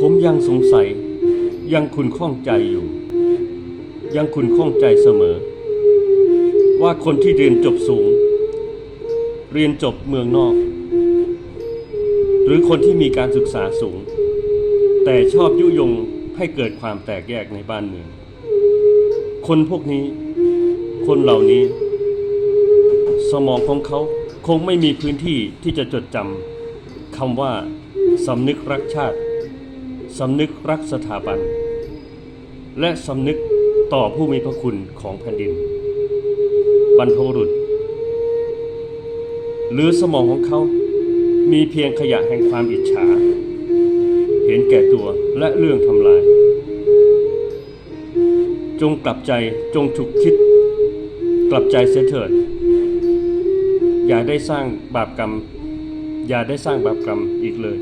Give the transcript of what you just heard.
ผมยังสงสัย ยังคุณข้องใจอยู่ ยังคุณข้องใจเสมอ ว่าคนที่เรียนจบสูง เรียนจบเมืองนอก หรือคนที่มีการศึกษาสูง แต่ชอบยุยงให้เกิดความแตกแยกในบ้านเมือง คนพวกนี้ คนเหล่านี้ สมองของเขาคงไม่มีพื้นที่ที่จะจดจำคำว่าสำนึกรักชาติ สำนึกรักสถาบัน และสำนึกต่อผู้มีพระคุณของแผ่นดิน บรรพบุรุษ หรือสมองของเขามีเพียงขยะแห่งความอิจฉา เห็นแก่ตัวและเรื่องทำลาย จงกลับใจจงฉุกคิด กลับใจเสียเถิด อย่าได้สร้างบาปกรรม อย่าได้สร้างบาปกรรมอีกเลย